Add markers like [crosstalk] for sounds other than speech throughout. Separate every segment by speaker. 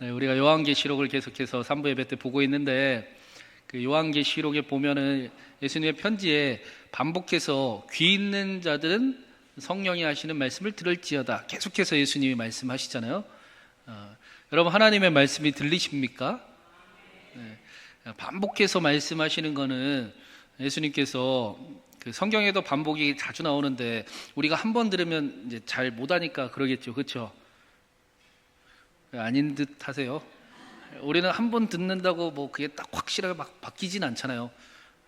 Speaker 1: 네, 우리가 요한계시록을 계속해서 3부 예배 때 보고 있는데 그 요한계시록에 보면은 예수님의 편지에 반복해서 귀 있는 자들은 성령이 하시는 말씀을 들을지어다 계속해서 예수님이 말씀하시잖아요. 어, 여러분 하나님의 말씀이 들리십니까? 네, 반복해서 말씀하시는 거는 예수님께서 그 성경에도 반복이 자주 나오는데 우리가 한 번 들으면 이제 잘 못하니까 그러겠죠, 그렇죠? 아닌 듯 하세요. 우리는 한 번 듣는다고 뭐 그게 딱 확실하게 막 바뀌진 않잖아요.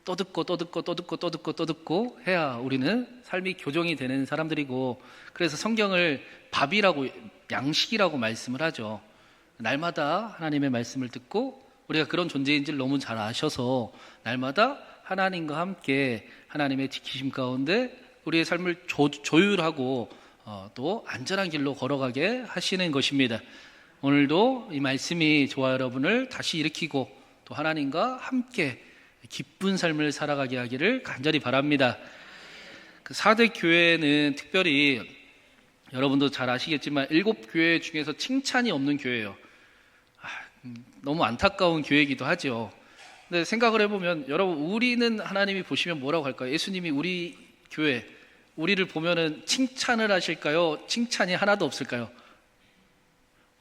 Speaker 1: 또 듣고 또 듣고 또 듣고 또 듣고 또 듣고 해야 우리는 삶이 교정이 되는 사람들이고 그래서 성경을 밥이라고 양식이라고 말씀을 하죠. 날마다 하나님의 말씀을 듣고 우리가 그런 존재인지를 너무 잘 아셔서 날마다 하나님과 함께 하나님의 지키심 가운데 우리의 삶을 조, 조율하고 어, 또 안전한 길로 걸어가게 하시는 것입니다. 오늘도 이 말씀이 저와 여러분을 다시 일으키고 또 하나님과 함께 기쁜 삶을 살아가게 하기를 간절히 바랍니다. 그 4대 교회는 특별히 여러분도 잘 아시겠지만 일곱 교회 중에서 칭찬이 없는 교회예요. 아, 음, 너무 안타까운 교회이기도 하죠. 근데 생각을 해보면 여러분 우리는 하나님이 보시면 뭐라고 할까요? 예수님이 우리 교회 우리를 보면은 칭찬을 하실까요? 칭찬이 하나도 없을까요?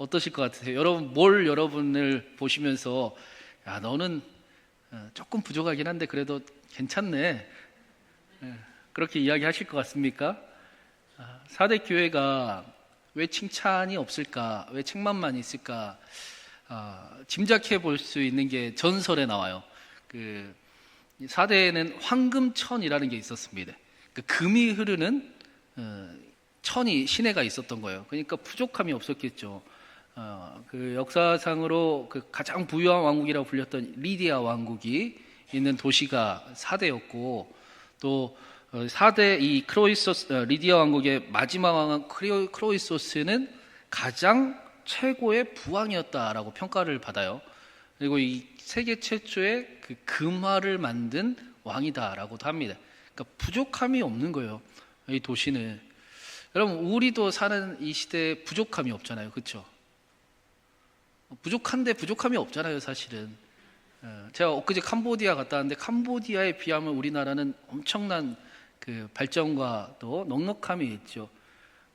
Speaker 1: 어떠실 것 같으세요? 여러분 뭘 여러분을 보시면서 야 너는 어, 조금 부족하긴 한데 그래도 괜찮네 예, 그렇게 이야기하실 것 같습니까? 4대 아, 교회가 왜 칭찬이 없을까? 왜 책만만 있을까? 아, 짐작해 볼 수 있는 게 전설에 나와요. 그 4대에는 황금천이라는 게 있었습니다. 그 금이 흐르는 어, 천이 시내가 있었던 거예요. 그러니까 부족함이 없었겠죠. 어, 그 역사상으로 그 가장 부유한 왕국이라고 불렸던 리디아 왕국이 있는 도시가 사대였고 또 어, 사대 이 크로이소스 어, 리디아 왕국의 마지막 왕은 크로이소스는 가장 최고의 부왕이었다라고 평가를 받아요. 그리고 이 세계 최초의 그 금화를 만든 왕이다라고도 합니다. 그러니까 부족함이 없는 거예요. 이 도시는 여러분 우리도 사는 이 시대에 부족함이 없잖아요, 그렇죠? 부족한데 부족함이 없잖아요, 사실은. 어, 제가 엊그제 캄보디아 갔다 왔는데 캄보디아에 비하면 우리나라는 엄청난 그 발전과 또 넉넉함이 있죠.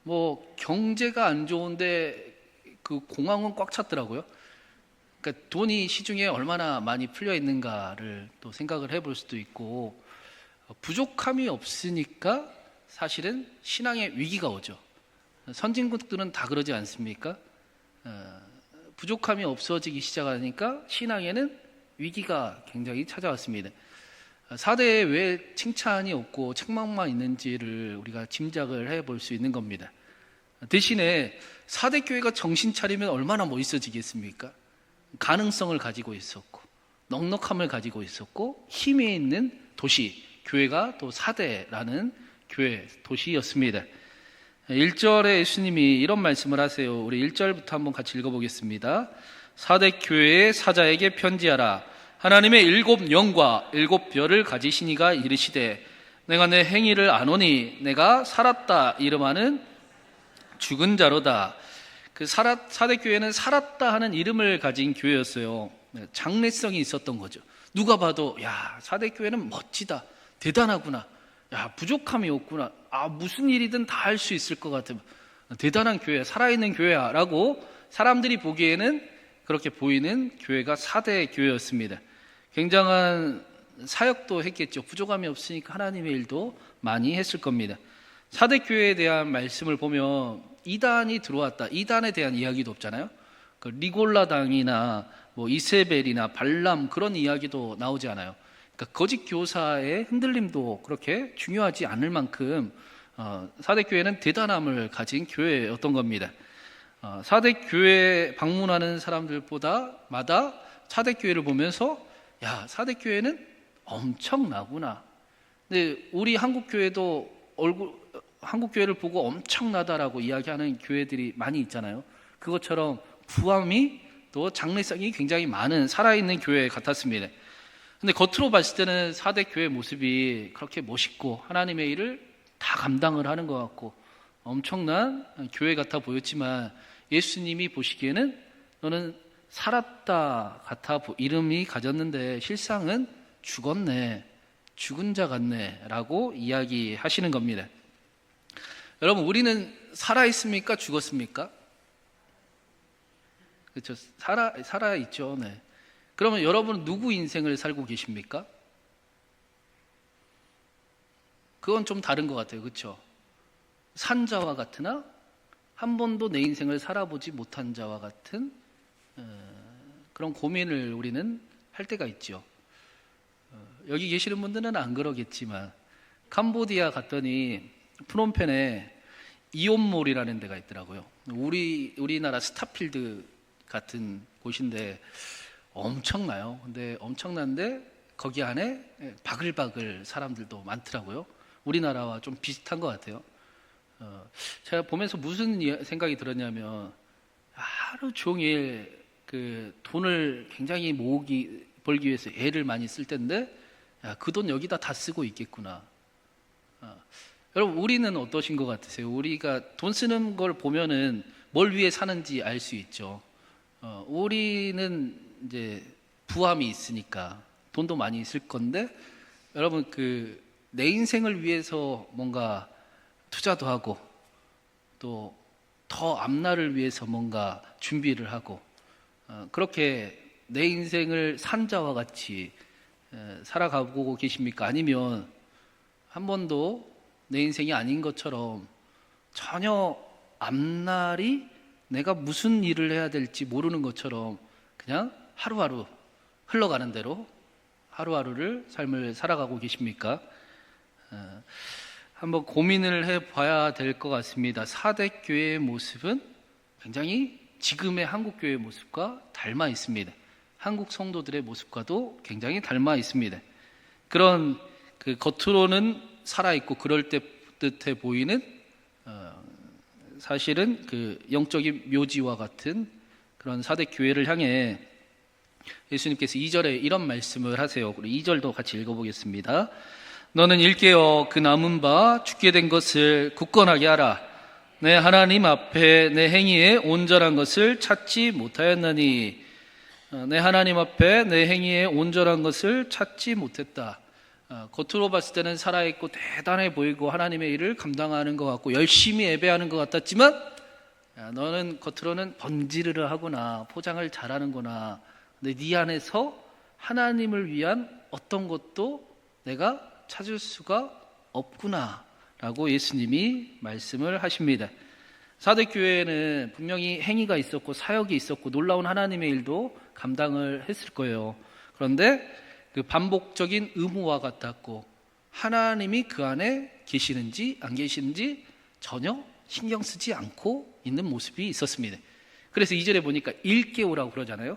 Speaker 1: 뭐 경제가 안 좋은데 그 공항은 꽉 찼더라고요. 그러니까 돈이 시중에 얼마나 많이 풀려 있는가를 또 생각을 해볼 수도 있고 어, 부족함이 없으니까 사실은 신앙의 위기가 오죠. 선진국들은 다 그러지 않습니까? 어, 부족함이 없어지기 시작하니까 신앙에는 위기가 굉장히 찾아왔습니다. 4대에 왜 칭찬이 없고 책망만 있는지를 우리가 짐작을 해볼 수 있는 겁니다. 대신에 4대 교회가 정신 차리면 얼마나 멋있어지겠습니까? 가능성을 가지고 있었고, 넉넉함을 가지고 있었고, 힘이 있는 도시, 교회가 또 4대라는 교회, 도시였습니다. 1절에 예수님이 이런 말씀을 하세요. 우리 1절부터 한번 같이 읽어보겠습니다. 사대 교회의 사자에게 편지하라. 하나님의 일곱 영과 일곱 별을 가지시니가 이르시되 내가 내 행위를 아노니 내가 살았다 이름하는 죽은 자로다. 그 살았, 사대 교회는 살았다 하는 이름을 가진 교회였어요. 장래성이 있었던 거죠. 누가 봐도 야 사대 교회는 멋지다, 대단하구나. 야 부족함이 없구나. 아 무슨 일이든 다 할 수 있을 것 같아. 대단한 교회, 살아있는 교회야 라고 사람들이 보기에는 그렇게 보이는 교회가 사대 교회였습니다. 굉장한 사역도 했겠죠. 부족함이 없으니까 하나님의 일도 많이 했을 겁니다. 사대 교회에 대한 말씀을 보면 이단이 들어왔다. 이단에 대한 이야기도 없잖아요. 그 리골라당이나 뭐 이세벨이나 발람 그런 이야기도 나오지 않아요. 그러니까 거짓 교사의 흔들림도 그렇게 중요하지 않을 만큼 어, 사대 교회는 대단함을 가진 교회였던 겁니다. 어, 사대 교회 방문하는 사람들보다 마다 사대 교회를 보면서 야 사대 교회는 엄청나구나. 근데 우리 한국 교회도 얼굴 한국 교회를 보고 엄청나다라고 이야기하는 교회들이 많이 있잖아요. 그것처럼 부함이 또 장래성이 굉장히 많은 살아있는 교회 같았습니다. 근데 겉으로 봤을 때는 사대 교회 모습이 그렇게 멋있고 하나님의 일을 다 감당을 하는 것 같고 엄청난 교회 같아 보였지만 예수님이 보시기에는 너는 살았다 같아 보- 이름이 가졌는데 실상은 죽었네, 죽은 자 같네 라고 이야기하시는 겁니다. 여러분, 우리는 살아 있습니까? 죽었습니까? 그렇죠. 살아 살아 있죠. 네. 그러면 여러분 누구 인생을 살고 계십니까? 그건 좀 다른 것 같아요. 그렇죠? 산 자와 같으나 한 번도 내 인생을 살아보지 못한 자와 같은 어, 그런 고민을 우리는 할 때가 있죠. 어, 여기 계시는 분들은 안 그러겠지만 캄보디아 갔더니 프놈펜에 이온몰이라는 데가 있더라고요. 우리 우리나라 스타필드 같은 곳인데 엄청나요. 근데 엄청난데 거기 안에 바글바글 사람들도 많더라고요. 우리나라와 좀 비슷한 것 같아요. 어, 제가 보면서 무슨 이- 생각이 들었냐면 하루 종일 그 돈을 굉장히 모으기 벌기 위해서 애를 많이 쓸 텐데 그 돈 여기다 다 쓰고 있겠구나. 어, 여러분 우리는 어떠신 것 같으세요? 우리가 돈 쓰는 걸 보면은 뭘 위해 사는지 알 수 있죠. 어, 우리는 이제 부함이 있으니까 돈도 많이 있을 건데 여러분 그 내 인생을 위해서 뭔가 투자도 하고 또 더 앞날을 위해서 뭔가 준비를 하고 어, 그렇게 내 인생을 산 자와 같이 에, 살아가고 계십니까? 아니면 한 번도 내 인생이 아닌 것처럼 전혀 앞날이 내가 무슨 일을 해야 될지 모르는 것처럼 그냥 하루하루 흘러가는 대로 하루하루를 삶을 살아가고 계십니까? 어, 한번 고민을 해봐야 될 것 같습니다. 사대 교회의 모습은 굉장히 지금의 한국 교회의 모습과 닮아 있습니다. 한국 성도들의 모습과도 굉장히 닮아 있습니다. 그런 그 겉으로는 살아 있고 그럴 때 듯해 보이는 어, 사실은 그 영적인 묘지와 같은 그런 사대 교회를 향해 예수님께서 2절에 이런 말씀을 하세요. 그리고 2절도 같이 읽어보겠습니다. 너는 일깨어 그 남은 바 죽게 된 것을 굳건하게 하라. 내 하나님 앞에 내 행위에 온전한 것을 찾지 못하였나니 어, 내 하나님 앞에 내 행위에 온전한 것을 찾지 못했다. 어, 겉으로 봤을 때는 살아있고 대단해 보이고 하나님의 일을 감당하는 것 같고 열심히 예배하는 것 같았지만 야, 너는 겉으로는 번지르르 하구나 포장을 잘하는구나. 근데 네 안에서 하나님을 위한 어떤 것도 내가 찾을 수가 없구나 라고 예수님이 말씀을 하십니다. 사대 교회는 분명히 행위가 있었고 사역이 있었고 놀라운 하나님의 일도 감당을 했을 거예요. 그런데 그 반복적인 의무와 같았고 하나님이 그 안에 계시는지 안 계시는지 전혀 신경 쓰지 않고 있는 모습이 있었습니다. 그래서 이절에 보니까 일깨우라고 그러잖아요.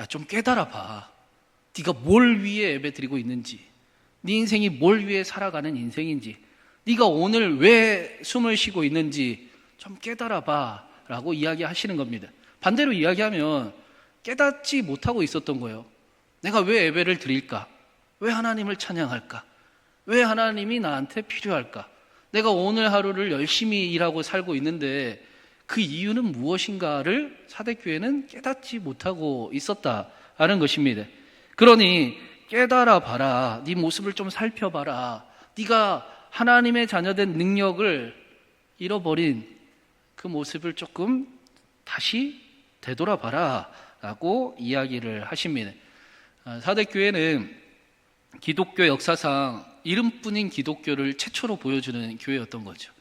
Speaker 1: 야, 좀 깨달아 봐. 네가 뭘 위해 예배 드리고 있는지, 네 인생이 뭘 위해 살아가는 인생인지, 네가 오늘 왜 숨을 쉬고 있는지 좀 깨달아 봐라고 이야기하시는 겁니다. 반대로 이야기하면 깨닫지 못하고 있었던 거예요. 내가 왜 예배를 드릴까? 왜 하나님을 찬양할까? 왜 하나님이 나한테 필요할까? 내가 오늘 하루를 열심히 일하고 살고 있는데 그 이유는 무엇인가를 사대교회는 깨닫지 못하고 있었다라는 것입니다. 그러니 깨달아 봐라. 네 모습을 좀 살펴봐라. 네가 하나님의 자녀된 능력을 잃어버린 그 모습을 조금 다시 되돌아봐라. 라고 이야기를 하십니다. 아, 사대교회는 기독교 역사상 이름뿐인 기독교를 최초로 보여주는 교회였던 거죠.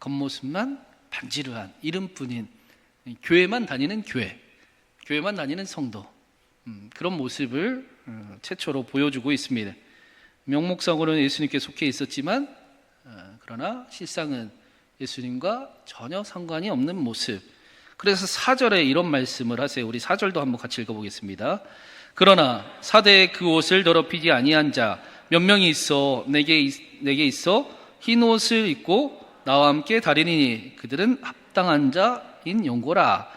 Speaker 1: 겉모습만 반지르한 이름뿐인 교회만 다니는 교회, 교회만 다니는 성도 음, 그런 모습을 어, 최초로 보여주고 있습니다. 명목상으로는 예수님께 속해 있었지만 어, 그러나 실상은 예수님과 전혀 상관이 없는 모습. 그래서 사절에 이런 말씀을 하세요. 우리 사절도 한번 같이 읽어보겠습니다. 그러나 사대에 그 옷을 더럽히지 아니한 자 몇 명이 있어 내게 있- 내게 있어 흰 옷을 입고 나와 함께 다리니 그들은 합당한 자인 용고라.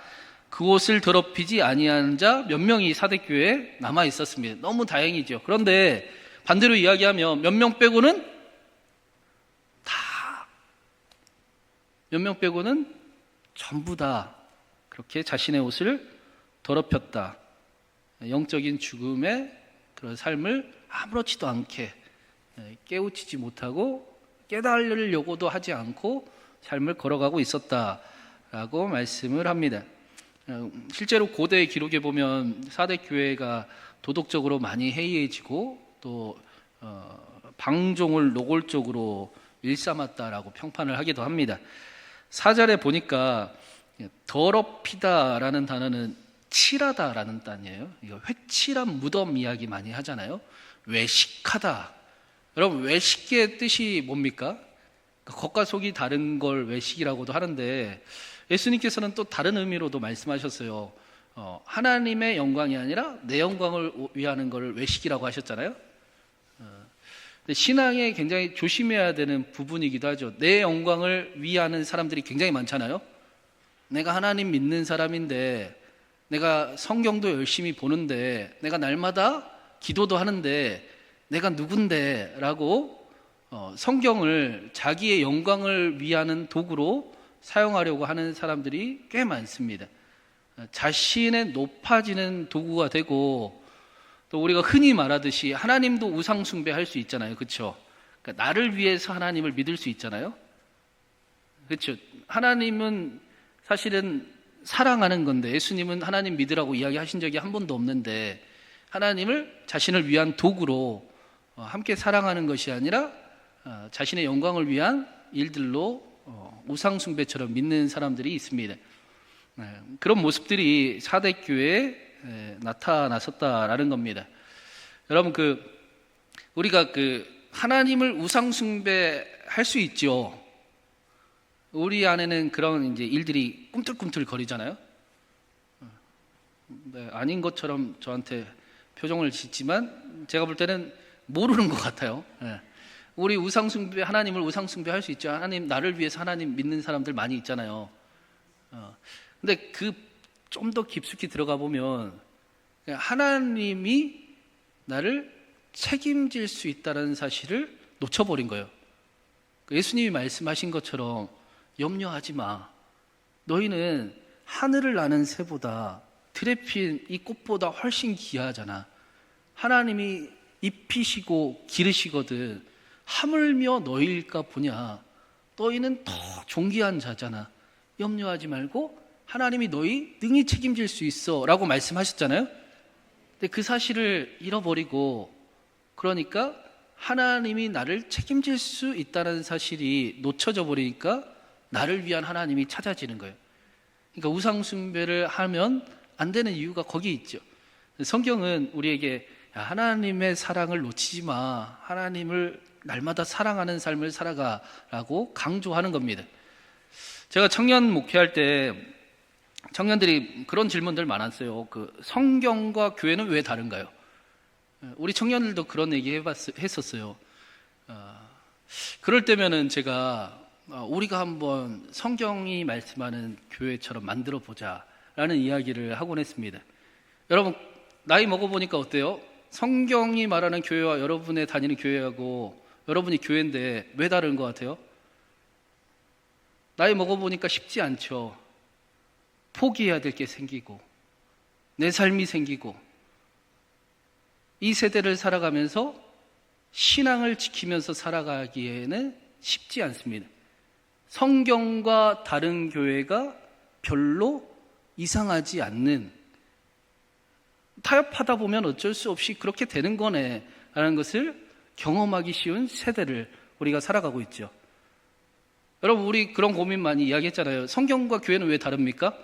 Speaker 1: 그 옷을 더럽히지 아니한 자 몇 명이 사대교회에 남아 있었습니다. 너무 다행이죠. 그런데 반대로 이야기하면 몇 명 빼고는 다 몇 명 빼고는 전부 다 그렇게 자신의 옷을 더럽혔다. 영적인 죽음의 그런 삶을 아무렇지도 않게 예, 깨우치지 못하고 깨달으려고도 하지 않고 삶을 걸어가고 있었다라고 말씀을 합니다. 어, 실제로 고대 기록에 보면 사대 교회가 도덕적으로 많이 해이해지고 또 어, 방종을 노골적으로 일삼았다라고 평판을 하기도 합니다. 사절에 보니까 더럽히다라는 단어는 칠하다라는 단이에요. 이거 회칠한 무덤 이야기 많이 하잖아요. 외식하다. 여러분 외식의 뜻이 뭡니까? 겉과 속이 다른 걸 외식이라고도 하는데 예수님께서는 또 다른 의미로도 말씀하셨어요. 어, 하나님의 영광이 아니라 내 영광을 위하는 걸 외식이라고 하셨잖아요. 어, 신앙에 굉장히 조심해야 되는 부분이기도 하죠. 내 영광을 위하는 사람들이 굉장히 많잖아요. 내가 하나님 믿는 사람인데 내가 성경도 열심히 보는데 내가 날마다 기도도 하는데 내가 누군데 라고 어, 성경을 자기의 영광을 위하는 도구로 사용하려고 하는 사람들이 꽤 많습니다. 어, 자신의 높아지는 도구가 되고 또 우리가 흔히 말하듯이 하나님도 우상 숭배할 수 있잖아요. 그렇죠? 그러니까 나를 위해서 하나님을 믿을 수 있잖아요. 그렇죠? 하나님은 사실은 사랑하는 건데 예수님은 하나님 믿으라고 이야기하신 적이 한 번도 없는데 하나님을 자신을 위한 도구로 어, 함께 사랑하는 것이 아니라 어, 자신의 영광을 위한 일들로 어, 우상숭배처럼 믿는 사람들이 있습니다. 네, 그런 모습들이 사대 교회에 나타났었다라는 겁니다. 여러분 그 우리가 그 하나님을 우상숭배할 수 있죠. 우리 안에는 그런 이제 일들이 꿈틀꿈틀 거리잖아요. 네, 아닌 것처럼 저한테 표정을 짓지만 제가 볼 때는 모르는 것 같아요. 네. 우리 우상숭배 하나님을 우상숭배 할 수 있죠. 하나님 나를 위해서 하나님 믿는 사람들 많이 있잖아요. 어. 근데 그 좀 더 깊숙이 들어가 보면 하나님이 나를 책임질 수 있다는 사실을 놓쳐버린 거예요. 예수님이 말씀하신 것처럼 염려하지 마. 너희는 하늘을 나는 새보다 들에 핀이 꽃보다 훨씬 귀하잖아. 하나님이 입히시고 기르시거든. 하물며 너희일까 보냐. 너희는 더 존귀한 자잖아. 염려하지 말고 하나님이 너희 능히 책임질 수 있어. 라고 말씀하셨잖아요. 근데 그 사실을 잃어버리고 그러니까 하나님이 나를 책임질 수 있다는 사실이 놓쳐져 버리니까 나를 위한 하나님이 찾아지는 거예요. 그러니까 우상숭배를 하면 안 되는 이유가 거기 있죠. 성경은 우리에게 하나님의 사랑을 놓치지 마. 하나님을 날마다 사랑하는 삶을 살아가라고 강조하는 겁니다. 제가 청년 목회할 때 청년들이 그런 질문들 많았어요. 그 성경과 교회는 왜 다른가요? 우리 청년들도 그런 얘기 해봤, 했었어요. 어, 그럴 때면은 제가 어, 우리가 한번 성경이 말씀하는 교회처럼 만들어 보자라는 이야기를 하곤 했습니다. 여러분 나이 먹어보니까 어때요? 성경이 말하는 교회와 여러분의 다니는 교회하고 여러분이 교회인데 왜 다른 것 같아요? 나이 먹어보니까 쉽지 않죠. 포기해야 될 게 생기고, 내 삶이 생기고, 이 세대를 살아가면서 신앙을 지키면서 살아가기에는 쉽지 않습니다. 성경과 다른 교회가 별로 이상하지 않는 타협하다 보면 어쩔 수 없이 그렇게 되는 거네 라는 것을 경험하기 쉬운 세대를 우리가 살아가고 있죠. 여러분, 우리 그런 고민 많이 이야기했잖아요. 성경과 교회는 왜 다릅니까?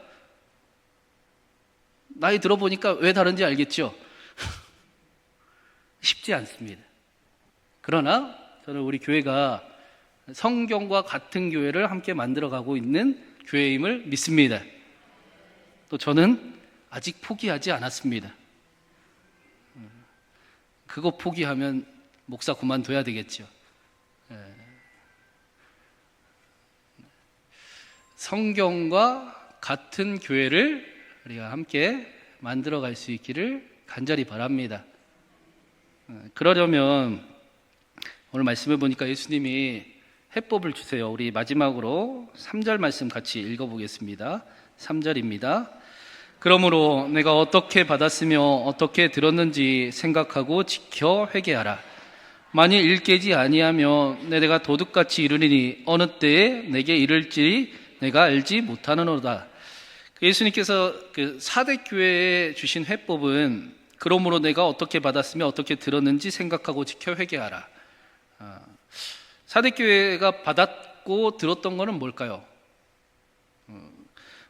Speaker 1: 나이 들어보니까 왜 다른지 알겠죠? [laughs] 쉽지 않습니다. 그러나 저는 우리 교회가 성경과 같은 교회를 함께 만들어가고 있는 교회임을 믿습니다. 또 저는 아직 포기하지 않았습니다. 그거 포기하면 목사 그만둬야 되겠죠. 예. 성경과 같은 교회를 우리가 함께 만들어 갈 수 있기를 간절히 바랍니다. 예, 그러려면 오늘 말씀을 보니까 예수님이 해법을 주세요. 우리 마지막으로 3절 말씀 같이 읽어보겠습니다. 3절입니다. 그러므로 내가 어떻게 받았으며 어떻게 들었는지 생각하고 지켜 회개하라. 만일 일깨지 아니하며 내가 도둑같이 이르리니 어느 때에 내게 이를지 내가 알지 못하느노다. 예수님께서 그 사대 교회에 주신 회법은 그러므로 내가 어떻게 받았으며 어떻게 들었는지 생각하고 지켜 회개하라. 아, 사대 교회가 받았고 들었던 것은 뭘까요?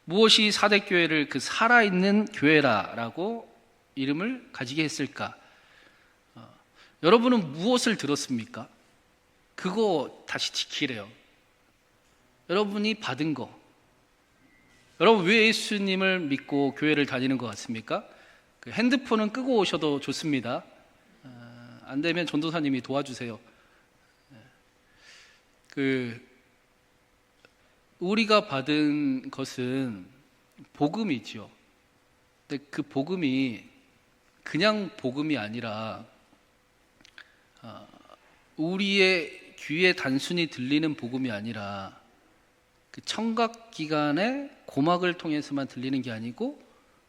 Speaker 1: 음, 무엇이 사대 교회를 그 살아있는 교회라라고 이름을 가지게 했을까? 어, 여러분은 무엇을 들었습니까? 그거 다시 지키래요. 여러분이 받은 거. 여러분 왜 예수님을 믿고 교회를 다니는 것 같습니까? 그 핸드폰은 끄고 오셔도 좋습니다. 어, 안 되면 전도사님이 도와주세요. 그 우리가 받은 것은 복음이죠. 근데 그 복음이 그냥 복음이 아니라 어, 우리의 귀에 단순히 들리는 복음이 아니라 그 청각 기관의 고막을 통해서만 들리는 게 아니고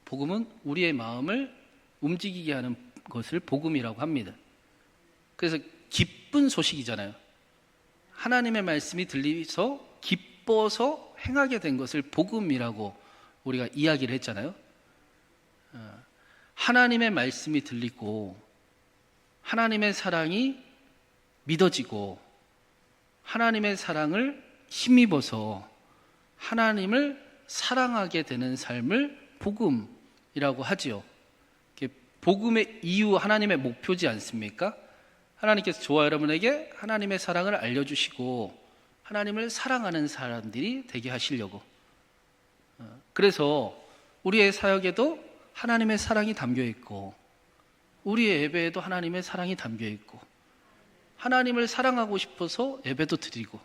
Speaker 1: 복음은 우리의 마음을 움직이게 하는 것을 복음이라고 합니다. 그래서 기쁜 소식이잖아요. 하나님의 말씀이 들리서 기 뻐서 행하게 된 것을 복음이라고 우리가 이야기를 했잖아요. 어, 하나님의 말씀이 들리고 하나님의 사랑이 믿어지고 하나님의 사랑을 힘입어서 하나님을 사랑하게 되는 삶을 복음이라고 하지요. 복음의 이유 하나님의 목표지 않습니까? 하나님께서 저와 여러분에게 하나님의 사랑을 알려주시고 하나님을 사랑하는 사람들이 되게 하시려고. 어, 그래서 우리의 사역에도 하나님의 사랑이 담겨 있고 우리의 예배에도 하나님의 사랑이 담겨 있고 하나님을 사랑하고 싶어서 예배도 드리고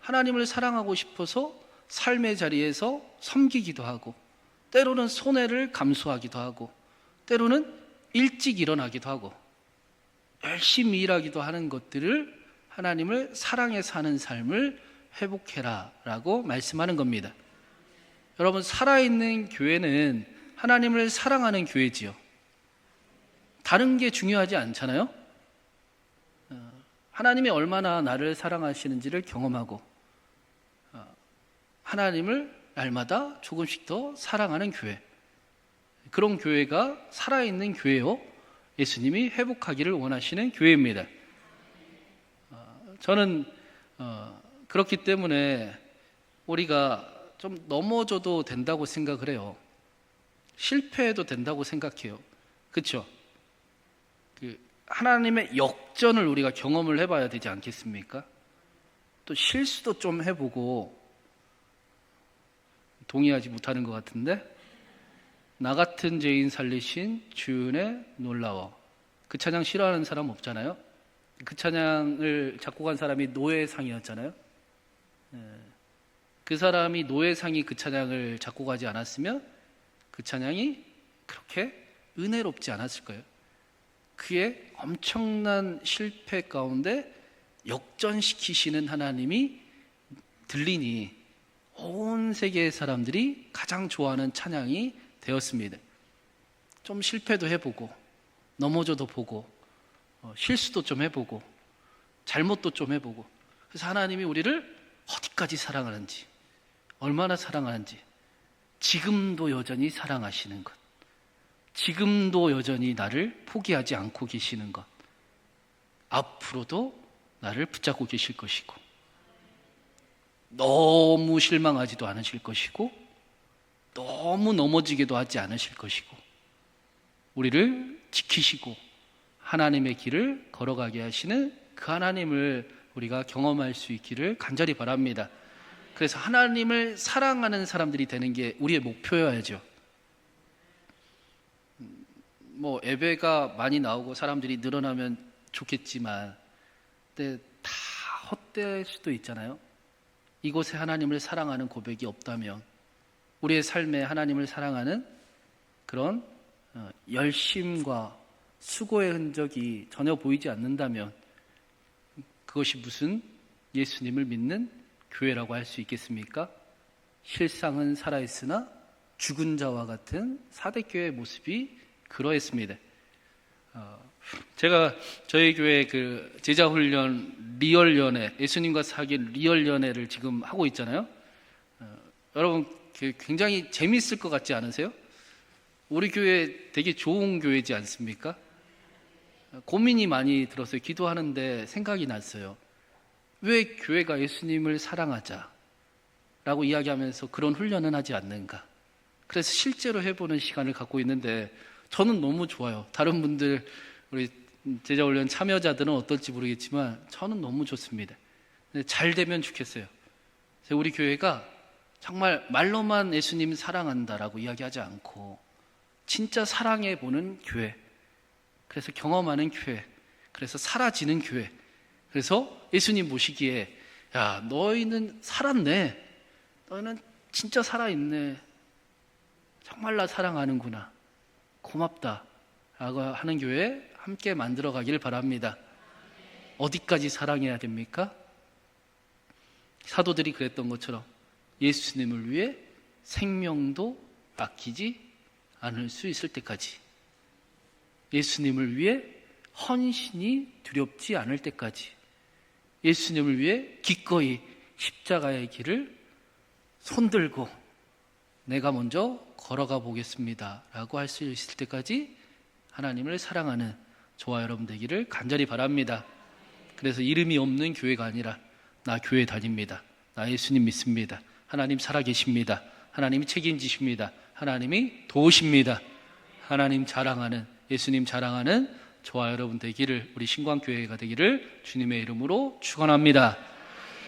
Speaker 1: 하나님을 사랑하고 싶어서 삶의 자리에서 섬기기도 하고 때로는 손해를 감수하기도 하고 때로는 일찍 일어나기도 하고 열심히 일하기도 하는 것들을 하나님을 사랑해 사는 삶을 회복해라 라고 말씀하는 겁니다. 여러분, 살아있는 교회는 하나님을 사랑하는 교회지요. 다른 게 중요하지 않잖아요? 어, 하나님이 얼마나 나를 사랑하시는지를 경험하고, 어, 하나님을 날마다 조금씩 더 사랑하는 교회. 그런 교회가 살아있는 교회요. 예수님이 회복하기를 원하시는 교회입니다. 어, 저는 어, 그렇기 때문에 우리가 좀 넘어져도 된다고 생각을 해요. 실패해도 된다고 생각해요. 그렇죠? 그 하나님의 역전을 우리가 경험을 해봐야 되지 않겠습니까? 또 실수도 좀 해보고 동의하지 못하는 것 같은데 나 같은 죄인 살리신 주은의 놀라워. 그 찬양 싫어하는 사람 없잖아요. 그 찬양을 작곡한 사람이 노예상이었잖아요. 네. 그 사람이 노예상이 그 찬양을 작곡하지 않았으면 그 찬양이 그렇게 은혜롭지 않았을 거예요. 그의 엄청난 실패 가운데 역전시키시는 하나님이 들리니 온 세계의 사람들이 가장 좋아하는 찬양이 되었습니다. 좀 실패도 해보고, 넘어져도 보고, 어, 실수도 좀 해보고, 잘못도 좀 해보고. 그래서 하나님이 우리를 어디까지 사랑하는지, 얼마나 사랑하는지, 지금도 여전히 사랑하시는 것, 지금도 여전히 나를 포기하지 않고 계시는 것, 앞으로도 나를 붙잡고 계실 것이고, 너무 실망하지도 않으실 것이고, 너무 넘어지게도 하지 않으실 것이고 우리를 지키시고 하나님의 길을 걸어가게 하시는 그 하나님을 우리가 경험할 수 있기를 간절히 바랍니다. 그래서 하나님을 사랑하는 사람들이 되는 게 우리의 목표여야죠. 뭐 예배가 많이 나오고 사람들이 늘어나면 좋겠지만 근데 다 헛될 수도 있잖아요. 이곳에 하나님을 사랑하는 고백이 없다면 우리의 삶에 하나님을 사랑하는 그런 어, 열심과 수고의 흔적이 전혀 보이지 않는다면 그것이 무슨 예수님을 믿는 교회라고 할 수 있겠습니까? 실상은 살아있으나 죽은 자와 같은 사대교회 모습이 그러했습니다. 어, 제가 저희 교회 그 제자 훈련 리얼 연애, 예수님과 사귄 리얼 연애를 지금 하고 있잖아요. 어, 여러분 그 굉장히 재미있을 것 같지 않으세요? 우리 교회 되게 좋은 교회지 않습니까? 어, 고민이 많이 들었어요. 기도하는데 생각이 났어요. 왜 교회가 예수님을 사랑하자? 라고 이야기하면서 그런 훈련은 하지 않는가? 그래서 실제로 해보는 시간을 갖고 있는데 저는 너무 좋아요. 다른 분들, 우리 제자훈련 참여자들은 어떨지 모르겠지만 저는 너무 좋습니다. 잘 되면 좋겠어요. 우리 교회가 정말 말로만 예수님 사랑한다라고 이야기하지 않고 진짜 사랑해 보는 교회. 그래서 경험하는 교회. 그래서 사라지는 교회. 그래서 예수님 보시기에 야, 너희는 살았네. 너희는 진짜 살아있네. 정말 나 사랑하는구나. 고맙다. 라고 하는 교회 함께 만들어 가길 바랍니다. 어디까지 사랑해야 됩니까? 사도들이 그랬던 것처럼 예수님을 위해 생명도 아끼지 않을 수 있을 때까지 예수님을 위해 헌신이 두렵지 않을 때까지 예수님을 위해 기꺼이 십자가의 길을 손들고 내가 먼저 걸어가 보겠습니다. 라고 할 수 있을 때까지 하나님을 사랑하는 저와 여러분 되기를 간절히 바랍니다. 그래서 이름이 없는 교회가 아니라 나 교회 다닙니다. 나 예수님 믿습니다. 하나님 살아계십니다. 하나님이 책임지십니다. 하나님이 도우십니다. 하나님 자랑하는 예수님 자랑하는 저와 여러분 되기를 우리 신광교회가 되기를 주님의 이름으로 축원합니다.